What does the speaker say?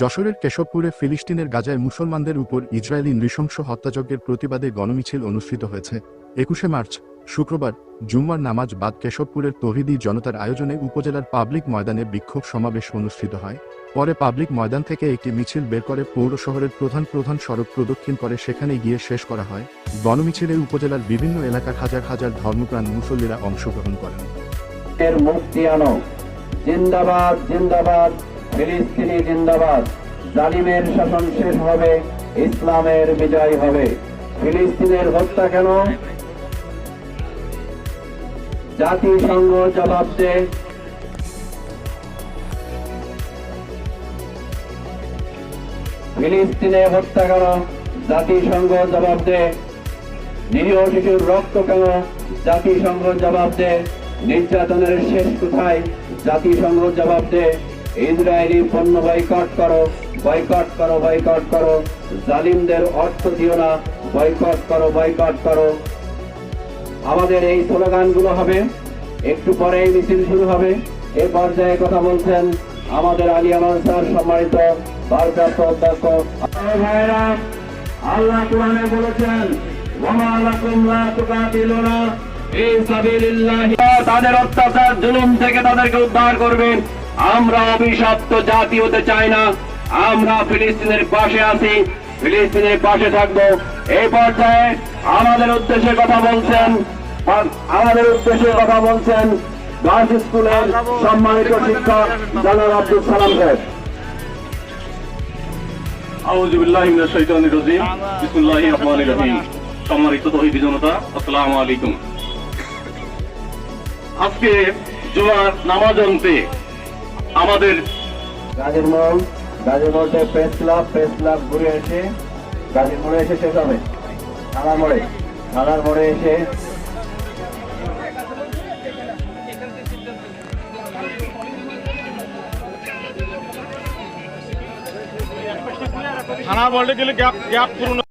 যশোরের কেশবপুরে ফিলিস্তিনের গাজায় মুসলমানদের উপর ইসরায়েলি নৃশংস হত্যাযজ্ঞের প্রতিবাদে গণমিছিল অনুষ্ঠিত হয়েছে। একুশে মার্চ, শুক্রবার, জুম্মার নামাজ বাদ কেশবপুরের তহিদি জনতার আয়োজনে উপজেলার পাবলিক ময়দানে বিক্ষোভ সমাবেশ অনুষ্ঠিত হয়। পরে পাবলিক ময়দান থেকে একটি মিছিল বের করে পৌর শহরের প্রধান প্রধান সড়ক প্রদক্ষিণ করে সেখানে গিয়ে শেষ করা হয়। গণমিছিলে উপজেলার বিভিন্ন এলাকার হাজার হাজার ধর্মপ্রাণ মুসল্লিরা অংশগ্রহণ করেন। ফিলিস্তিনি জিন্দাবাদ। জালিমের শাসন শেষ হবে, ইসলামের বিজয় হবে। ফিলিস্তিনের হত্যা কেন? জাতিসংঘ জবাব দে। ফিলিস্তিনে হত্যা কেন? জাতিসংঘ জবাব দে। নিরীহ শিশুর রক্ত কেন? জাতিসংঘ জবাব দে। নির্যাতনের শেষ কোথায়? জাতিসংঘ জবাব দে। ইসরায়েলি পণ্য বয়কট করো বয়কট করো বয়কট করো। জালিমদের অর্থ দিও না বয়কট করো বয়কট করো। আমাদের এই স্লোগানগুলো হবে একটু পরেই মিছিল শুরু হবে। এ পর্যায়ে কথা বলছেন আমাদের আলিয়ামান স্যার সম্মানিত ভারপ্রাপ্ত অধ্যক্ষ ভাইরা আল্লাহ কোরআনে বলেছেন তাদের অত্যাচার জুলুম থেকে তাদেরকে উদ্ধার করবেন। আমরা অভিশপ্ত জাতি হতে চাই না। আমরা ফিলিস্তিনের পাশে আছি, ফিলিস্তিনের পাশে থাকব। এই পর্যায়ে আমাদের উদ্দেশ্যে কথা বলছেন আমাদের উদ্দেশ্যে কথা বলছেন গার্লস স্কুলের সম্মানিত শিক্ষক জানাব আব্দুল সালাম সাহেব। আউযু আজকে জুমার নামাজ অন্তে আমাদের গাজীর মোড় গাজীর মোড়ে প্রেস ক্লাব প্রেস ক্লাব ঘুরে এসে গাজীর মোড়ে এসে শেষ হবে। থানার মোড়ে থানার মোড়ে এসে থানা বলতে গেলে গ্যাপ গ্যাপ পূরণ